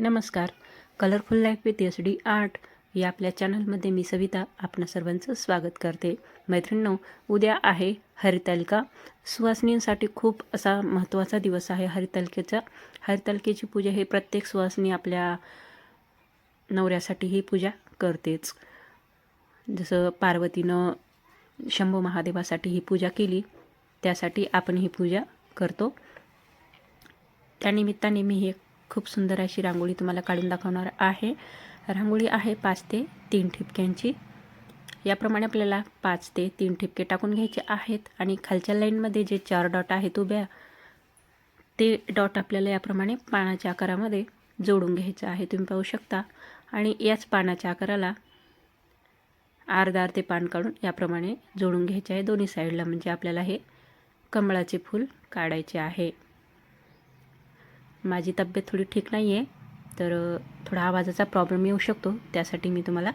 नमस्कार. Colourful life with S D art या आपल्या चॅनलमध्ये मी सविता आपणा सर्वांचं स्वागत करते. मैत्रिणींनो उद्या आहे हरितालिका. सुवासिनींसाठी खूप असा महत्त्वाचा दिवस आहे हरितालिकेचा. हरितालिकेची पूजा हे प्रत्येक सुवासिनी आपल्या नवऱ्यासाठी ही पूजा करतेच. जसं पार्वतीनं शंभू महादेवासाठी ही पूजा केली त्यासाठी आपण ही पूजा करतो. त्यानिमित्ताने मी हे खूप सुंदर अशी रांगोळी तुम्हाला काढून दाखवणार आहे. रांगोळी आहे पाच ते तीन ठिपक्यांची. याप्रमाणे आपल्याला पाच ते तीन ठिपके टाकून घ्यायचे आहेत आणि खालच्या लाईनमध्ये जे चार डॉट आहेत उभ्या ते डॉट आपल्याला याप्रमाणे पानाच्या आकारामध्ये जोडून घ्यायचं आहे. तुम्ही पाहू शकता. आणि याच पानाच्या आकाराला अर्धा अर्धे पान काढून याप्रमाणे जोडून घ्यायचे आहे. दोन्ही साईडला म्हणजे आपल्याला हे कमळाचे फूल काढायचे आहे. माझी तब्येत थोडी ठीक नाही आहे तर थोडा आवाजाचा प्रॉब्लेम येऊ शकतो त्यासाठी मी तुम्हाला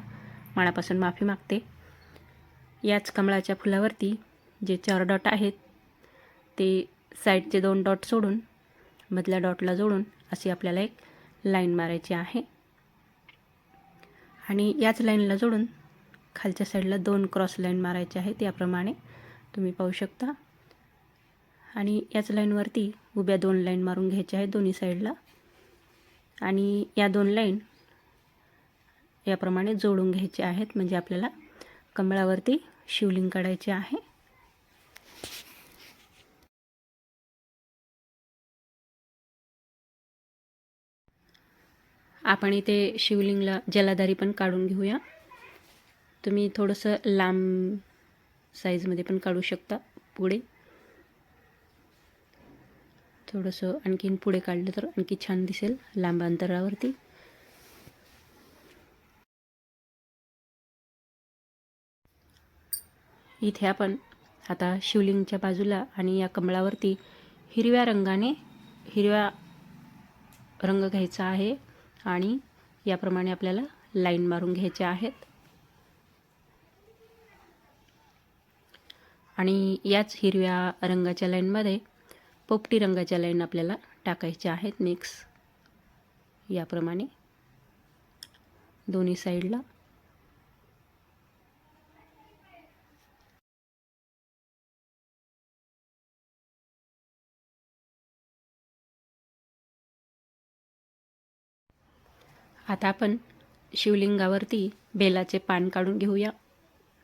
मनापासून माफी मागते. याच कमळाच्या फुलावरती जे चार डॉट आहेत ते साईडचे दोन डॉट सोडून मधल्या डॉटला जोडून अशी आपल्याला एक लाईन मारायची आहे. आणि याच लाईनला जोडून खालच्या साईडला दोन क्रॉस लाईन मारायचे आहेत याप्रमाणे तुम्ही पाहू शकता. आणि याच लाईनवरती उभ्या दोन लाईन मारून घ्यायच्या आहेत दोन्ही साईडला. आणि या दोन लाईन याप्रमाणे जोडून घ्यायचे आहेत म्हणजे आपल्याला कमळावरती शिवलिंग काढायचे आहे. आपण इथे शिवलिंगला जलाधारी पण काढून घेऊया. तुम्ही थोडंसं लांब साईजमध्ये पण काढू शकता पुढे. थोडंसं आणखीन पुढे काढलं तर आणखी छान दिसेल लांब अंतरावरती. इथे आपण आता शिवलिंगच्या बाजूला आणि या कमळावरती हिरव्या रंगाने हिरव्या रंग घ्यायचा आहे आणि याप्रमाणे आपल्याला लाईन मारून घ्यायच्या आहेत. आणि याच हिरव्या रंगाच्या लाईनमध्ये पोपटी रंगाच्या लाईन आपल्याला टाकायच्या आहेत. मिक्स याप्रमाणे. दोन्ही साईडला. आता आपण शिवलिंगावरती बेलाचे पान काढून घेऊया.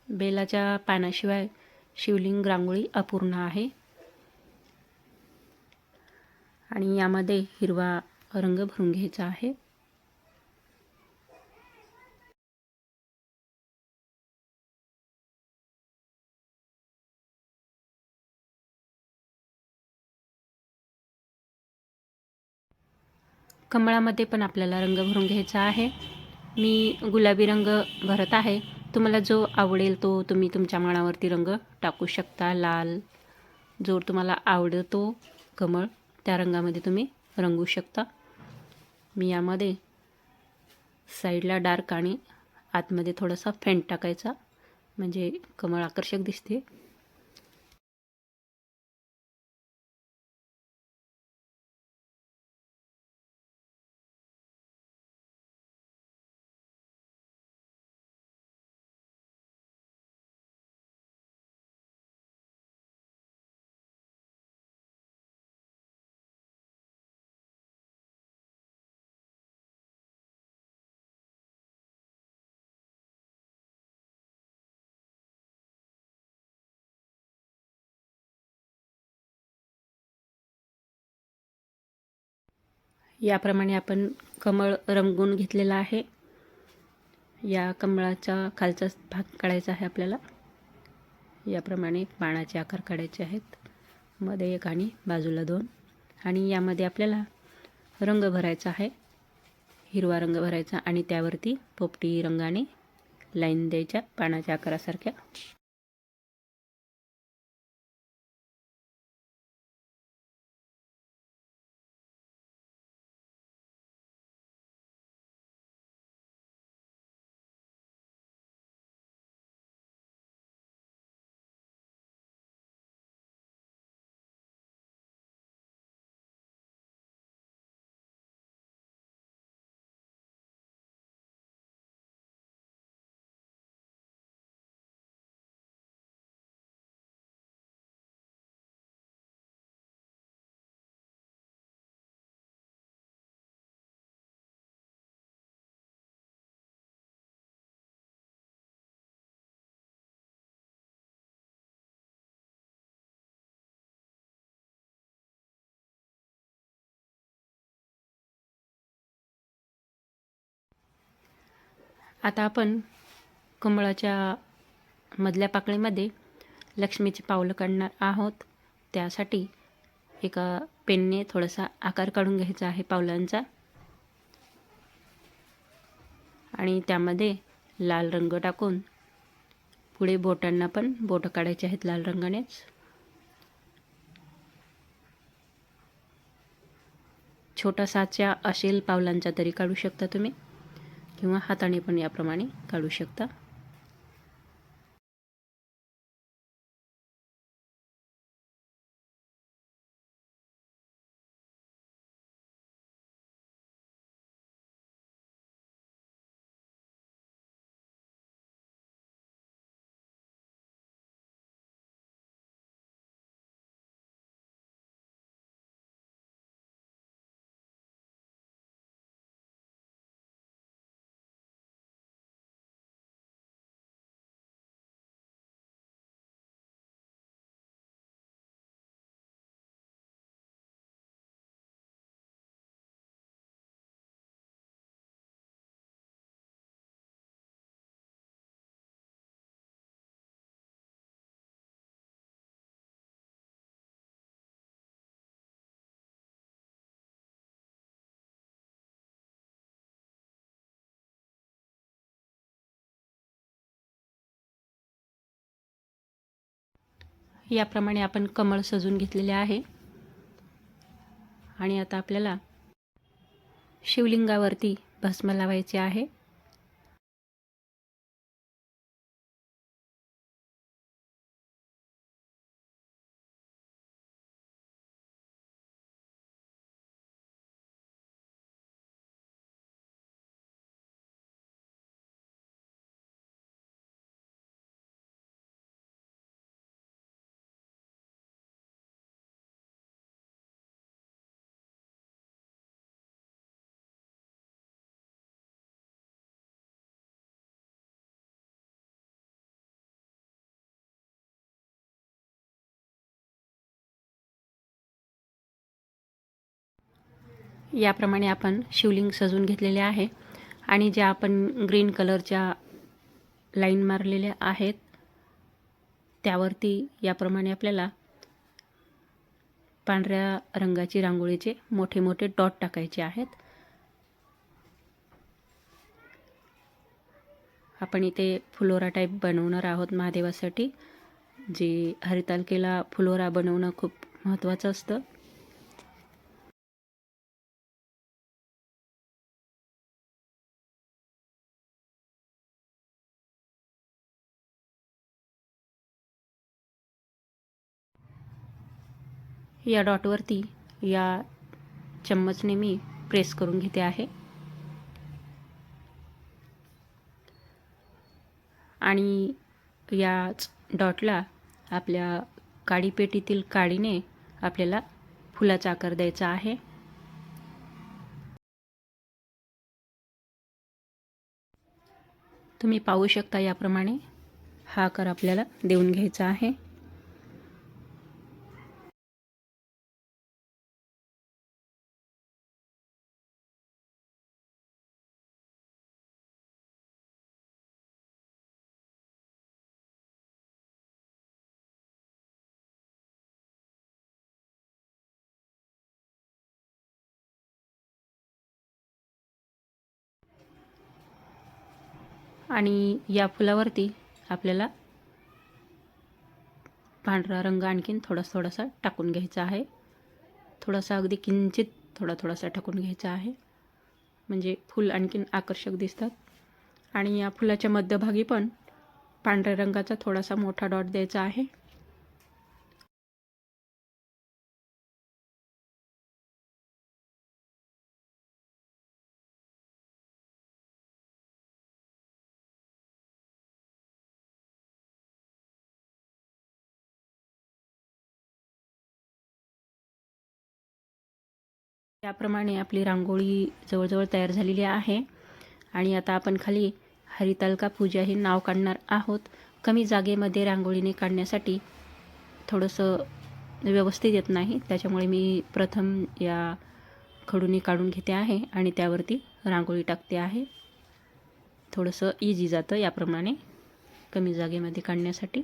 बेलाच्या पानाशिवाय शिवलिंग रांगोळी अपूर्ण आहे. आणि यामध्ये हिरवा रंग भरून घ्यायचा आहे. कमळामध्ये पण आपल्याला रंग भरून घ्यायचा आहे. मी गुलाबी रंग भरत आहे. तुम्हाला जो आवडेल तो तुम्ही तुमच्या मनावरती रंग टाकू शकता. लाल जो तुम्हाला आवडतो. कमळ. त्या रंगामध्ये तुम्ही रंगू शकता. मी यामध्ये साईडला डार्क आणि आतमध्ये थोडासा फेंट टाकायचा. म्हणजे कमळ आकर्षक दिसते. याप्रमाणे आपण कमळ रंगून घेतलेला आहे. या कमळाचा खालचा भाग काढायचा आहे आपल्याला. याप्रमाणे पानाचे आकार काढायचे आहेत. मध्ये एक आणि बाजूला दोन. आणि यामध्ये आपल्याला रंग भरायचा आहे. हिरवा रंग भरायचा आणि त्यावरती पोपटी रंगाने लाईन द्यायच्या पानाच्या आकारासारख्या. आता आपण कमळाच्या मधल्या पाकळीमध्ये लक्ष्मीची पावलं काढणार आहोत. त्यासाठी एका पेनने थोडासा आकार काढून घ्यायचा आहे पावलांचा. आणि त्यामध्ये लाल रंग टाकून पुढे बोटांना पण बोटं काढायचे आहेत लाल रंगानेच. छोटासाच्या असेल पावलांचा तरी काढू शकता तुम्ही. किंवा हाताने पण याप्रमाणे काढू शकता. याप्रमाणे आपण कमळ सजून घेतलेले आहे. आणि आता आपल्याला शिवलिंगावरती भस्म लावायचे आहे. याप्रमाणे आपण शिवलिंग सजवून घेतलेले आहे आणि ज्या आपण ग्रीन कलरच्या लाईन मारलेल्या आहेत त्यावरती याप्रमाणे आपल्याला पांढऱ्या रंगाची रांगोळीचे मोठे मोठे डॉट टाकायचे आहेत. आपण इथे फुलोरा टाईप बनवणार आहोत महादेवासाठी जे हरितालकेला फुलोरा बनवणं खूप महत्त्वाचं असतं. या डॉटवरती या चम्मचने मी प्रेस करून घेते आहे. आणि याच डॉटला आपल्या काडीपेटीतील काडीने आपल्याला फुलाचा आकार द्यायचा आहे. तुम्ही पाहू शकता याप्रमाणे हा आकार आपल्याला देऊन घ्यायचा आहे. आणि या फुलावरती आपल्याला पांढरा रंग आणखीन थोडासा थोडासा टाकून घ्यायचा आहे. थोडासा अगदी किंचित थोडा थोडासा टाकून घ्यायचा आहे. म्हणजे फूल आणखीन आकर्षक दिसतात. आणि या फुलाच्या मध्यभागी पण पांढऱ्या रंगाचा थोडासा मोठा डॉट द्यायचा आहे. याप्रमाणे आपली रांगोळी जवळजवळ तयार झालेली आहे. आणि आता आपण खाली हरितालका पूजा हे नाव काढणार आहोत. कमी जागेमध्ये रांगोळीने काढण्यासाठी थोडंसं व्यवस्थित येत नाही. त्याच्यामुळे मी प्रथम या खडूने काढून घेते आहे आणि त्यावरती रांगोळी टाकते आहे. थोडंसं इझी जातं याप्रमाणे कमी जागेमध्ये काढण्यासाठी.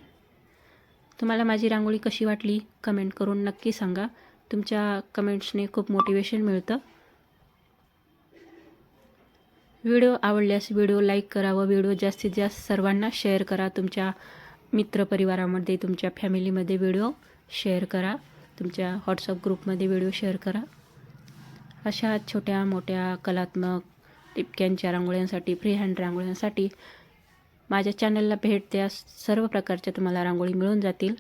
तुम्हाला माझी रांगोळी कशी वाटली? कमेंट करून नक्की सांगा. तुमच्या कमेंट्सने खूप मोटिवेशन मिळतं. व्हिडिओ आवडल्यास व्हिडिओ लाईक करा व व्हिडिओ जास्तीत जास्त सर्वांना शेअर करा. तुमच्या मित्रपरिवारामध्ये तुमच्या फॅमिलीमध्ये व्हिडिओ शेअर करा. तुमच्या व्हॉट्सअप ग्रुपमध्ये व्हिडिओ शेअर करा. अशा छोट्या मोठ्या कलात्मक टिपक्यांच्या रांगोळ्यांसाठी फ्री हँड रांगोळ्यांसाठी माझ्या चॅनलला भेट द्या. सर्व प्रकारच्या तुम्हाला रांगोळी मिळून जातील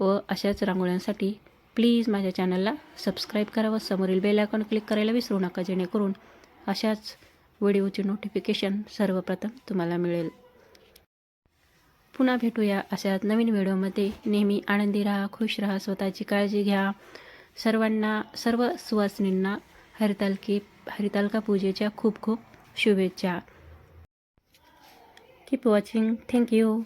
व अशाच रांगोळ्यांसाठी प्लीज माझ्या चॅनलला सबस्क्राईब करा व समोरील बेल आयकॉन क्लिक करायला विसरू नका जेणेकरून अशाच व्हिडिओचे नोटिफिकेशन सर्वप्रथम तुम्हाला मिळेल. पुन्हा भेटूया अशा नवीन व्हिडिओमध्ये. नेहमी आनंदी राहा खुश राहा स्वतःची काळजी घ्या. सर्वांना सर्व सुवासिनींना हरितालकी हरितालका पूजेच्या खूप खूप शुभेच्छा. Keep watching thank you